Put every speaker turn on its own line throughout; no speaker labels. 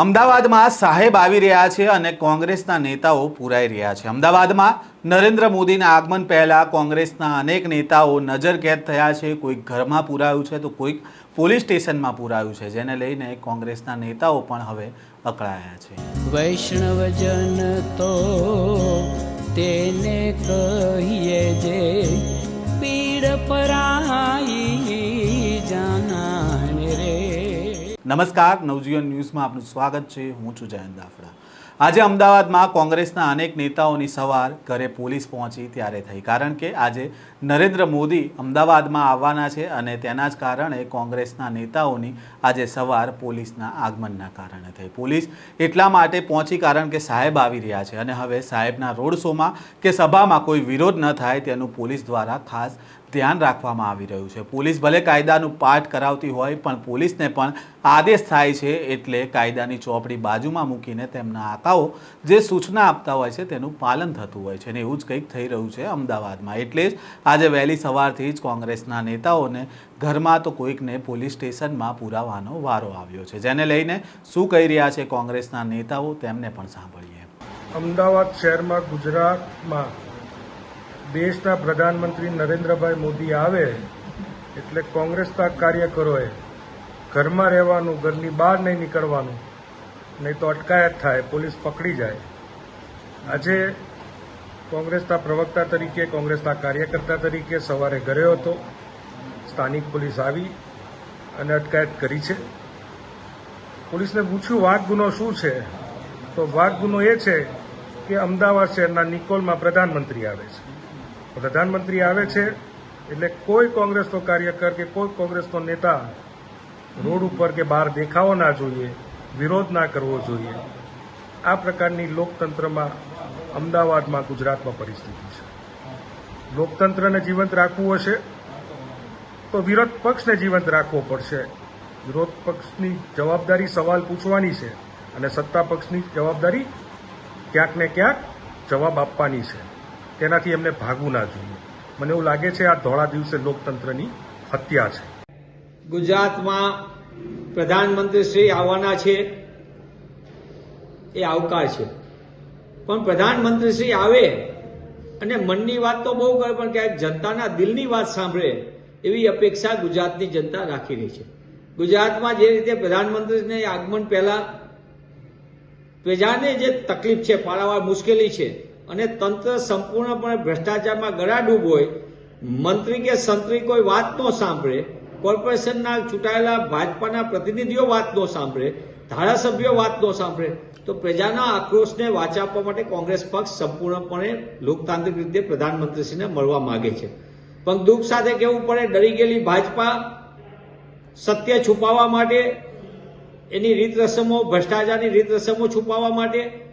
અમદાવાદમાં સાહેબ આવી રહ્યા છે અને કોંગ્રેસના નેતાઓ પુરાઈ રહ્યા છે. અમદાવાદમાં નરેન્દ્ર મોદીના આગમન પહેલાં કોંગ્રેસના અનેક નેતાઓ નજરકેદ થયા છે. કોઈક ઘરમાં પુરાયું છે તો કોઈક પોલીસ સ્ટેશનમાં પુરાયું છે, જેને લઈને કોંગ્રેસના નેતાઓ પણ હવે અકળાયા છે.
વૈષ્ણવજન તો તેને કહીએ જે પીડ પરાઈ
નમસ્કાર, નવજીવન ન્યૂઝમાં આપનું સ્વાગત છે. હું છું જયંત દાફડા. આજે અમદાવાદમાં કોંગ્રેસના અનેક નેતાઓની સવાર ઘરે પોલીસ પહોંચી ત્યારે થઈ. કારણ કે આજે નરેન્દ્ર મોદી અમદાવાદમાં આવવાના છે અને તેના જ કારણે કોંગ્રેસના નેતાઓની આજે સવાર પોલીસના આગમનના કારણે થઈ. પોલીસ એટલા માટે પહોંચી કારણ કે સાહેબ આવી રહ્યા છે અને હવે સાહેબના રોડ શોમાં કે સભામાં કોઈ વિરોધ ન થાય તેનું પોલીસ દ્વારા ખાસ ધ્યાન રાખવામાં આવી રહ્યું છે. પોલીસ ભલે કાયદાનું પાઠ કરાવતી હોય, પણ પોલીસને પણ આદેશ થાય છે એટલે કાયદાની ચોપડી બાજુમાં મૂકીને તેમના આકાઓ જે સૂચના આપતા હોય છે, તેનું પાલન થતું હોય છે અને એવું જ કંઈક થઈ રહ્યું છે અમદાવાદમાં. એટલે જ આજે વહેલી સવારથી જ કોંગ્રેસના નેતાઓને ઘરમાં તો કોઈકને પોલીસ સ્ટેશનમાં પુરાવાનો વારો આવ્યો છે. જેને લઈને શું કહી રહ્યા છે કોંગ્રેસના નેતાઓ, તેમને પણ સાંભળીએ.
અમદાવાદ શહેરમાં ગુજરાતમાં દેશના પ્રધાનમંત્રી નરેન્દ્રભાઈ મોદી આવે, એટલે કોંગ્રેસના કાર્યકરોએ ઘરમાં રહેવાનું, ઘરની બહાર નહીં નીકળવાનું, નહીં તો અટકાયત થાય, પોલીસ પકડી જાય. આજે કોંગ્રેસના પ્રવક્તા તરીકે, કોંગ્રેસના કાર્યકર્તા તરીકે સવારે ઘરે હતો, સ્થાનિક પોલીસ આવી અને અટકાયત કરી છે. પોલીસને પૂછ્યું, વાઘ ગુનો શું છે? તો વાઘ ગુનો એ છે કે અમદાવાદ શહેરના નિકોલમાં પ્રધાનમંત્રી આવે છે. પ્રધાનમંત્રી આવે છે, એટલે કોઈ કોંગ્રેસનો કાર્યકર કે કોઈ કોંગ્રેસનો નેતા રોડ ઉપર કે બહાર દેખાવો ના જોઈએ, વિરોધ ના કરવો જોઈએ. આ પ્રકારની લોકતંત્રમાં અમદાવાદમાં ગુજરાતમાં પરિસ્થિતિ છે. લોકતંત્રને જીવંત રાખવું હશે, તો વિરોધ પક્ષને જીવંત રાખવો પડશે. વિરોધ પક્ષની જવાબદારી સવાલ પૂછવાની છે, અને સત્તા પક્ષની જવાબદારી ક્યાંક ને ક્યાંક જવાબ આપવાની છે. તેનાથી એમને ભાગવું ના જોઈએ. મને એવું લાગે છે આ ધોળા દિવસે લોકતંત્રની હત્યા છે.
ગુજરાતમાં પ્રધાનમંત્રી શ્રી આવવાના છે, એ આવકાર છે. પણ પ્રધાનમંત્રી શ્રી આવે અને મનની વાત તો બહુ કરે, પણ ક્યાંક જનતાના દિલની વાત સાંભળે એવી અપેક્ષા ગુજરાતની જનતા રાખી રહી છે. ગુજરાતમાં જે રીતે પ્રધાનમંત્રીને આગમન પહેલા પ્રજાને જે તકલીફ છે પારાવાર મુશ્કેલી છે અને તંત્ર સંપૂર્ણપણે ભ્રષ્ટાચારમાં ગળાડૂબ હોય, મંત્રી કે સંત્રી કોઈ વાત ન સાંભળે, કોર્પોરેશનના ચૂંટાયેલા ભાજપાના પ્રતિનિધિઓ વાત ન સાંભળે, ધારાસભ્યો વાત ન સાંભળે, તો પ્રજાના આક્રોશને વાચા આપવા માટે કોંગ્રેસ પક્ષ સંપૂર્ણપણે લોકતાંત્રિક રીતે પ્રધાનમંત્રીશ્રીને મળવા માંગે છે. પણ દુઃખ સાથે કહેવું પડે, ડરી ગયેલી ભાજપા સત્ય છુપાવવા માટે, એની રીત રસમો ભ્રષ્ટાચારની રીત રસમો છુપાવવા માટે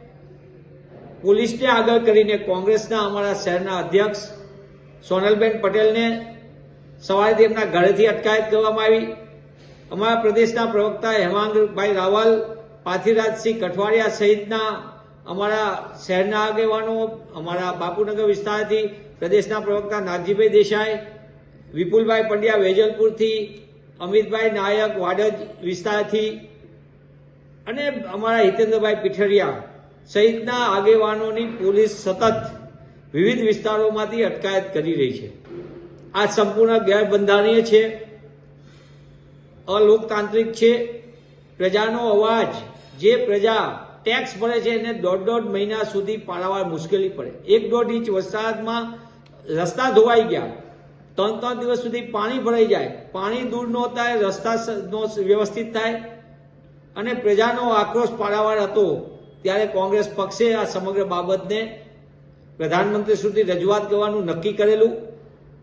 પોલીસને આગળ કરીને કોંગ્રેસના અમારા શહેરના અધ્યક્ષ સોનલબેન પટેલને સવારે એમના ઘરેથી અટકાયત કરવામાં આવી. અમારા પ્રદેશના પ્રવક્તા હેમાંગભાઈ રાવલ પાથીરાજસિંહ કઠવાડિયા સહિતના અમારા શહેરના આગેવાનો, અમારા બાપુનગર વિસ્તારથી પ્રદેશના પ્રવક્તા નાગજીભાઈ દેસાઈ, વિપુલભાઈ પંડ્યા વેજલપુરથી, અમિતભાઈ નાયક વાડજ વિસ્તારથી અને અમારા હિતેન્દ્રભાઈ પીઠરિયા સહિતના આગેવાનોની પોલીસ સતત વિવિધ વિસ્તારોમાંથી અટકાયત કરી રહી છે. આ સંપૂર્ણ ગેરબંધારણીય છે, અલોકતાંત્રિક છે, પ્રજાનો અવાજ, જે પ્રજા ટેક્સ ભરે છે એને દોઢ દોઢ મહિના સુધી પારાવાર મુશ્કેલી પડે. એક દોઢ ઇંચ વરસાદમાં રસ્તા ધોવાઈ ગયા. ત્રણ ત્રણ દિવસ સુધી પાણી ભરાઈ જાય. પાણી દૂર ન થાય, રસ્તા વ્યવસ્થિત થાય અને પ્રજાનો આક્રોશ પારાવાર હતો. ત્યારે કોંગ્રેસ પક્ષે આ સમગ્ર બાબતને પ્રધાનમંત્રી સુધી રજૂઆત કરવાનું નક્કી કરેલું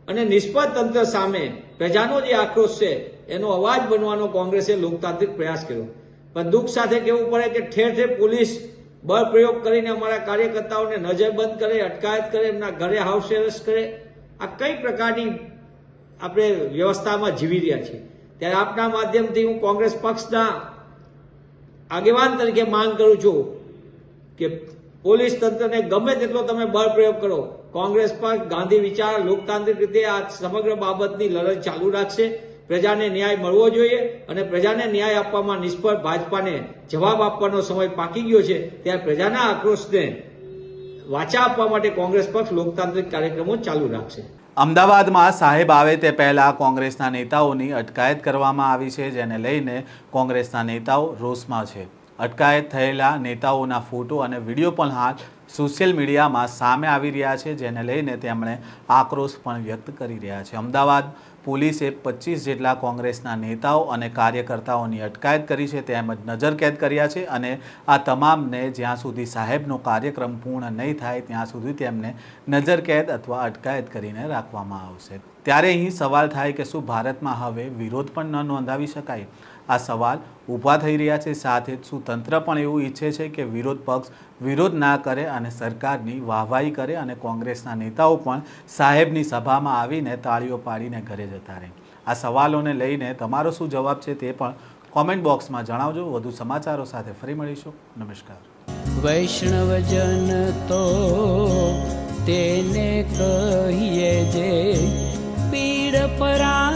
અને નિષ્ફળ તંત્ર સામે પ્રજાનો જે આક્રોશ છે, એનો અવાજ બનવાનો કોંગ્રેસે લોકતાંત્રિક પ્રયાસ કર્યો. પણ દુઃખ સાથે કહેવું પડે કે ઠેર ઠેર પોલીસ બળ પ્રયોગ કરીને અમારા કાર્યકર્તાઓને નજરબંધ કરે, અટકાયત કરે, એમના ઘરે હાઉસ એરેસ્ટ કરે. આ કઈ પ્રકારની આપણે વ્યવસ્થામાં જીવી રહ્યા છીએ? ત્યારે આપના માધ્યમથી હું કોંગ્રેસ પક્ષના આગેવાન તરીકે માંગ કરું છું કે પોલીસ તંત્રને ગમે તેટલો તમે બળ પ્રયોગ કરો, કોંગ્રેસ પર ગાંધી વિચાર લોકતાંત્રિક રીતે આ સમગ્ર બાબતની લડત ચાલુ રાખશે. પ્રજાને ન્યાય મળવો જોઈએ અને પ્રજાને ન્યાય આપવામાં નિષ્ફળ ભાજપાને જવાબ આપવાનો સમય પાકી ગયો છે, ત્યારે પ્રજાના આક્રોશને વાચા આપવા માટે કોંગ્રેસ પક્ષ લોકતાંત્રિક કાર્યક્રમો ચાલુ રાખશે.
અમદાવાદમાં સાહેબ આવે તે પહેલા કોંગ્રેસના નેતાઓની અટકાયત કરવામાં આવી છે, જેને લઈને કોંગ્રેસના નેતાઓ રોષમાં છે. અટકાયત થયેલા નેતાઓના ફોટો અને વીડિયો પણ હાલ સોશિયલ મીડિયામાં સામે આવી રહ્યા છે, જેને લઈને તેમણે આક્રોશ પણ વ્યક્ત કરી રહ્યા છે. અમદાવાદ પોલીસે પચીસ જેટલા કોંગ્રેસના નેતાઓ અને કાર્યકર્તાઓની અટકાયત કરી છે, તેમજ નજરકેદ કર્યા છે અને આ તમામને જ્યાં સુધી સાહેબનો કાર્યક્રમ પૂર્ણ નહીં થાય, ત્યાં સુધી તેમને નજરકેદ અથવા અટકાયત કરીને રાખવામાં આવશે. ત્યારે અહીં સવાલ થાય કે શું ભારતમાં હવે વિરોધ પણ ન નોંધાવી શકાય? આ સવાલ ઊભા થઈ રહ્યા છે. સાથે જ શું તંત્ર પણ એવું ઈચ્છે છે કે વિરોધ પક્ષ વિરોધ ના કરે અને સરકારની વાહવાહી કરે અને કોંગ્રેસના નેતાઓ પણ સાહેબની સભામાં આવીને તાળીઓ પાડીને ઘરે જતા રહે. આ સવાલોને લઈને તમારો શું જવાબ છે તે પણ કોમેન્ટ બોક્સમાં જણાવજો. વધુ સમાચારો સાથે ફરી મળીશું. નમસ્કાર.
વૈષ્ણવજન તો તેને કહીએ જે પીડ પરા